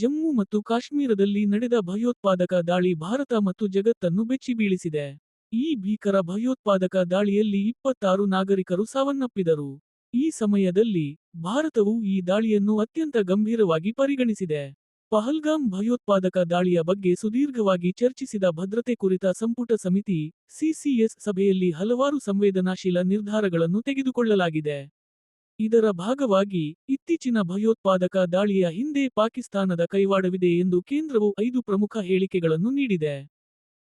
ಜಮ್ಮು ಮತ್ತು ಕಾಶ್ಮೀರದಲ್ಲಿ ನಡೆದ ಭಯೋತ್ಪಾದಕ ದಾಳಿ ಭಾರತ ಮತ್ತು ಜಗತ್ತನ್ನು ಬೆಚ್ಚಿಬೀಳಿಸಿದೆ. ಈ ಭೀಕರ ಭಯೋತ್ಪಾದಕ ದಾಳಿಯಲ್ಲಿ ಇಪ್ಪತ್ತಾರು ನಾಗರಿಕರು ಸಾವನ್ನಪ್ಪಿದರು. ಈ ಸಮಯದಲ್ಲಿ, ಭಾರತವು ಈ ದಾಳಿಯನ್ನು ಅತ್ಯಂತ ಗಂಭೀರವಾಗಿ ಪರಿಗಣಿಸಿದೆ. ಪಹಲ್ಗಾಮ್ ಭಯೋತ್ಪಾದಕ ದಾಳಿಯ ಬಗ್ಗೆ ಸುದೀರ್ಘವಾಗಿ ಚರ್ಚಿಸಿದ ಭದ್ರತೆ ಕುರಿತ ಸಂಪುಟ ಸಮಿತಿ, ಸಿಸಿಎಸ್ ಸಭೆಯಲ್ಲಿ ಹಲವಾರು ಸಂವೇದನಾಶೀಲ ನಿರ್ಧಾರಗಳನ್ನು ತೆಗೆದುಕೊಳ್ಳಲಾಗಿದೆ. ಇದರ ಭಾಗವಾಗಿ, ಇತ್ತೀಚಿನ ಭಯೋತ್ಪಾದಕ ದಾಳಿಯ ಹಿಂದೆ ಪಾಕಿಸ್ತಾನದ ಕೈವಾಡವಿದೆ ಎಂದು ಕೇಂದ್ರವು ಐದು ಪ್ರಮುಖ ಹೇಳಿಕೆಗಳನ್ನು ನೀಡಿದೆ.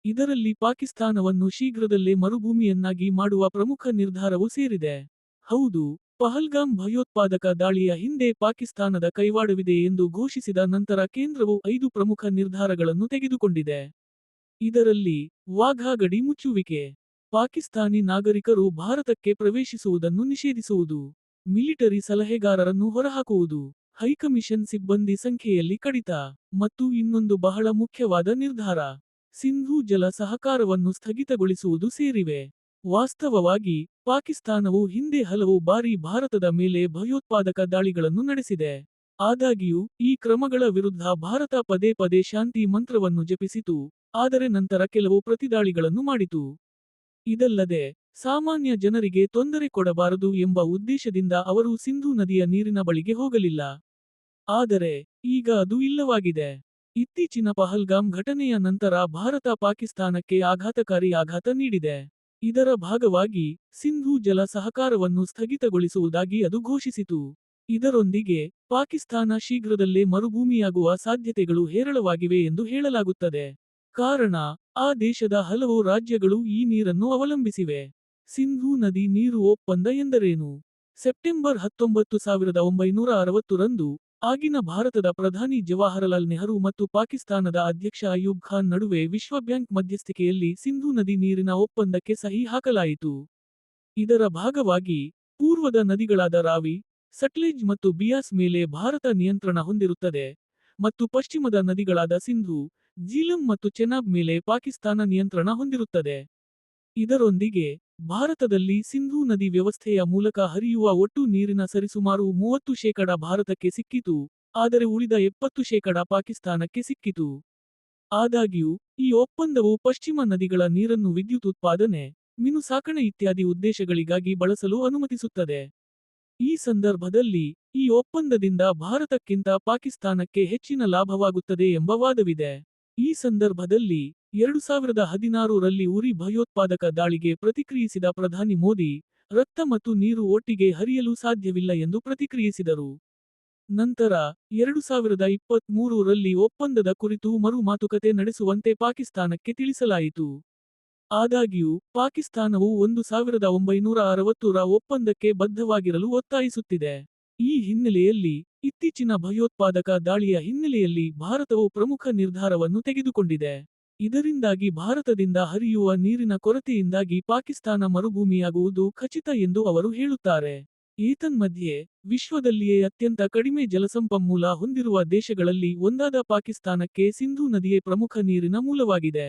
ಇದರಲ್ಲಿ ಪಾಕಿಸ್ತಾನವನ್ನು ಶೀಘ್ರದಲ್ಲೇ ಮರುಭೂಮಿಯನ್ನಾಗಿ ಮಾಡುವ ಪ್ರಮುಖ ನಿರ್ಧಾರವೂ ಸೇರಿದೆ. ಹೌದು, ಪಹಲ್ಗಾಮ್ ಭಯೋತ್ಪಾದಕ ದಾಳಿಯ ಹಿಂದೆ ಪಾಕಿಸ್ತಾನದ ಕೈವಾಡವಿದೆ ಎಂದು ಘೋಷಿಸಿದ ನಂತರ ಕೇಂದ್ರವು ಐದು ಪ್ರಮುಖ ನಿರ್ಧಾರಗಳನ್ನು ತೆಗೆದುಕೊಂಡಿದೆ. ಇದರಲ್ಲಿ, ವಾಘಾ ಗಡಿ ಮುಚ್ಚುವಿಕೆ. ಪಾಕಿಸ್ತಾನಿ ನಾಗರಿಕರು ಭಾರತಕ್ಕೆ ಪ್ರವೇಶಿಸುವುದನ್ನು ನಿಷೇಧಿಸುವುದು. ಮಿಲಿಟರಿ ಸಲಹೆಗಾರರನ್ನು ಹೊರಹಾಕುವುದು. ಹೈಕಮಿಷನ್ ಸಿಬ್ಬಂದಿ ಸಂಖ್ಯೆಯಲ್ಲಿ ಕಡಿತ. ಮತ್ತು ಇನ್ನೊಂದು ಬಹಳ ಮುಖ್ಯವಾದ ನಿರ್ಧಾರ. ಸಿಂಧೂ ಜಲ ಸಹಕಾರವನ್ನು ಸ್ಥಗಿತಗೊಳಿಸುವುದು ಸೇರಿವೆ. ವಾಸ್ತವವಾಗಿ, ಪಾಕಿಸ್ತಾನವು ಹಿಂದೆ ಹಲವು ಬಾರಿ ಭಾರತದ ಮೇಲೆ ಭಯೋತ್ಪಾದಕ ದಾಳಿಗಳನ್ನು ನಡೆಸಿದೆ. ಆದಾಗ್ಯೂ, ಈ ಕ್ರಮಗಳ ವಿರುದ್ಧ ಭಾರತ ಪದೇ ಪದೇ ಶಾಂತಿ ಮಂತ್ರವನ್ನು ಜಪಿಸಿತು, ಆದರೆ ನಂತರ ಕೆಲವು ಪ್ರತಿದಾಳಿಗಳನ್ನು ಮಾಡಿತು. ಇದಲ್ಲದೆ, ಸಾಮಾನ್ಯ ಜನರಿಗೆ ತೊಂದರೆ ಕೊಡಬಾರದು ಎಂಬ ಉದ್ದೇಶದಿಂದ ಅವರು ಸಿಂಧೂ ನದಿಯ ನೀರಿನ ಬಳಿಗೆ ಹೋಗಲಿಲ್ಲ. ಆದರೆ, ಈಗ ಅದು ಇಲ್ಲವಾಗಿದೆ. ಇತ್ತೀಚಿನ ಪಹಲ್ಗಾಮ್ ಘಟನೆಯ ನಂತರ ಭಾರತ ಪಾಕಿಸ್ತಾನಕ್ಕೆ ಆಘಾತಕಾರಿ ಆಘಾತ ನೀಡಿದೆ. ಇದರ ಭಾಗವಾಗಿ, ಸಿಂಧೂ ಜಲ ಸಹಕಾರವನ್ನು ಸ್ಥಗಿತಗೊಳಿಸುವುದಾಗಿ ಅದು ಘೋಷಿಸಿತು. ಇದರೊಂದಿಗೆ, ಪಾಕಿಸ್ತಾನ ಶೀಘ್ರದಲ್ಲೇ ಮರುಭೂಮಿಯಾಗುವ ಸಾಧ್ಯತೆಗಳು ಹೇರಳವಾಗಿವೆ ಎಂದು ಹೇಳಲಾಗುತ್ತದೆ. ಕಾರಣ, ಆ ದೇಶದ ಹಲವು ರಾಜ್ಯಗಳು ಈ ನೀರನ್ನು ಅವಲಂಬಿಸಿವೆ. ಸಿಂಧೂ ನದಿ ನೀರು ಒಪ್ಪಂದ ಎಂದರೇನು? ಸೆಪ್ಟೆಂಬರ್ ಹತ್ತೊಂಬತ್ತು ಸಾವಿರದ ಒಂಬೈನೂರ ಅರವತ್ತರಂದು ಆಗಿನ ಭಾರತದ ಪ್ರಧಾನಿ ಜವಾಹರಲಾಲ್ ನೆಹರು ಮತ್ತು ಪಾಕಿಸ್ತಾನದ ಅಧ್ಯಕ್ಷ ಅಯೂಬ್ ಖಾನ್ ನಡುವೆ ವಿಶ್ವಬ್ಯಾಂಕ್ ಮಧ್ಯಸ್ಥಿಕೆಯಲ್ಲಿ ಸಿಂಧೂ ನದಿ ನೀರಿನ ಒಪ್ಪಂದಕ್ಕೆ ಸಹಿ ಹಾಕಲಾಯಿತು. ಇದರ ಭಾಗವಾಗಿ, ಪೂರ್ವದ ನದಿಗಳಾದ ರಾವಿ, ಸಟ್ಲೇಜ್ ಮತ್ತು ಬಿಯಾಸ್ ಮೇಲೆ ಭಾರತ ನಿಯಂತ್ರಣ ಹೊಂದಿರುತ್ತದೆ, ಮತ್ತು ಪಶ್ಚಿಮದ ನದಿಗಳಾದ ಸಿಂಧು ಜೀಲಂ ಮತ್ತು ಚೆನಾಬ್ ಮೇಲೆ ಪಾಕಿಸ್ತಾನ ನಿಯಂತ್ರಣ ಹೊಂದಿರುತ್ತದೆ. ಇದರೊಂದಿಗೆ, ಭಾರತದಲ್ಲಿ ಸಿಂಧೂ ನದಿ ವ್ಯವಸ್ಥೆಯ ಮೂಲಕ ಹರಿಯುವ ಒಟ್ಟು ನೀರಿನ ಸರಿಸುಮಾರು ಮೂವತ್ತು ಶೇಕಡ ಭಾರತಕ್ಕೆ ಸಿಕ್ಕಿತು, ಆದರೆ ಉಳಿದ ಎಪ್ಪತ್ತು ಶೇಕಡ ಪಾಕಿಸ್ತಾನಕ್ಕೆ ಸಿಕ್ಕಿತು. ಆದಾಗ್ಯೂ, ಈ ಒಪ್ಪಂದವು ಪಶ್ಚಿಮ ನದಿಗಳ ನೀರನ್ನು ವಿದ್ಯುತ್ ಉತ್ಪಾದನೆ, ಮೀನು ಸಾಕಣೆ ಇತ್ಯಾದಿ ಉದ್ದೇಶಗಳಿಗಾಗಿ ಬಳಸಲು ಅನುಮತಿಸುತ್ತದೆ. ಈ ಸಂದರ್ಭದಲ್ಲಿ, ಈ ಒಪ್ಪಂದದಿಂದ ಭಾರತಕ್ಕಿಂತ ಪಾಕಿಸ್ತಾನಕ್ಕೆ ಹೆಚ್ಚಿನ ಲಾಭವಾಗುತ್ತದೆ ಎಂಬ ವಾದವಿದೆ. ಈ ಸಂದರ್ಭದಲ್ಲಿ, ಎರಡು ಸಾವಿರದ ಹದಿನಾರು ರಲ್ಲಿ ಉರಿ ಭಯೋತ್ಪಾದಕ ದಾಳಿಗೆ ಪ್ರತಿಕ್ರಿಯಿಸಿದ ಪ್ರಧಾನಿ ಮೋದಿ, ರಕ್ತ ಮತ್ತು ನೀರು ಒಟ್ಟಿಗೆ ಹರಿಯಲು ಸಾಧ್ಯವಿಲ್ಲ ಎಂದು ಪ್ರತಿಕ್ರಿಯಿಸಿದರು. ನಂತರ, ಎರಡು ಸಾವಿರದ ಇಪ್ಪತ್ತ್ ಮೂರು ರಲ್ಲಿ ಒಪ್ಪಂದದ ಕುರಿತು ಮರು ಮಾತುಕತೆ ನಡೆಸುವಂತೆ ಪಾಕಿಸ್ತಾನಕ್ಕೆ ತಿಳಿಸಲಾಯಿತು. ಆದಾಗ್ಯೂ, ಪಾಕಿಸ್ತಾನವು ಒಂದು ಸಾವಿರದ ಒಂಬೈನೂರ ಅರವತ್ತು ರ ಒಪ್ಪಂದಕ್ಕೆ ಬದ್ಧವಾಗಿರಲು ಒತ್ತಾಯಿಸುತ್ತಿದೆ. ಈ ಹಿನ್ನೆಲೆಯಲ್ಲಿ, ಇತ್ತೀಚಿನ ಭಯೋತ್ಪಾದಕ ದಾಳಿಯ ಹಿನ್ನೆಲೆಯಲ್ಲಿ ಭಾರತವು ಪ್ರಮುಖ ನಿರ್ಧಾರವನ್ನು ತೆಗೆದುಕೊಂಡಿದೆ. ಇದರಿಂದಾಗಿ ಭಾರತದಿಂದ ಹರಿಯುವ ನೀರಿನ ಕೊರತೆಯಿಂದಾಗಿ ಪಾಕಿಸ್ತಾನ ಮರುಭೂಮಿಯಾಗುವುದು ಖಚಿತ ಎಂದು ಅವರು ಹೇಳುತ್ತಾರೆ. ಏತನ್ಮಧ್ಯೆ, ವಿಶ್ವದಲ್ಲಿಯೇ ಅತ್ಯಂತ ಕಡಿಮೆ ಜಲಸಂಪನ್ಮೂಲ ಹೊಂದಿರುವ ದೇಶಗಳಲ್ಲಿ ಒಂದಾದ ಪಾಕಿಸ್ತಾನಕ್ಕೆ ಸಿಂಧೂ ನದಿಯೇ ಪ್ರಮುಖ ನೀರಿನ ಮೂಲವಾಗಿದೆ.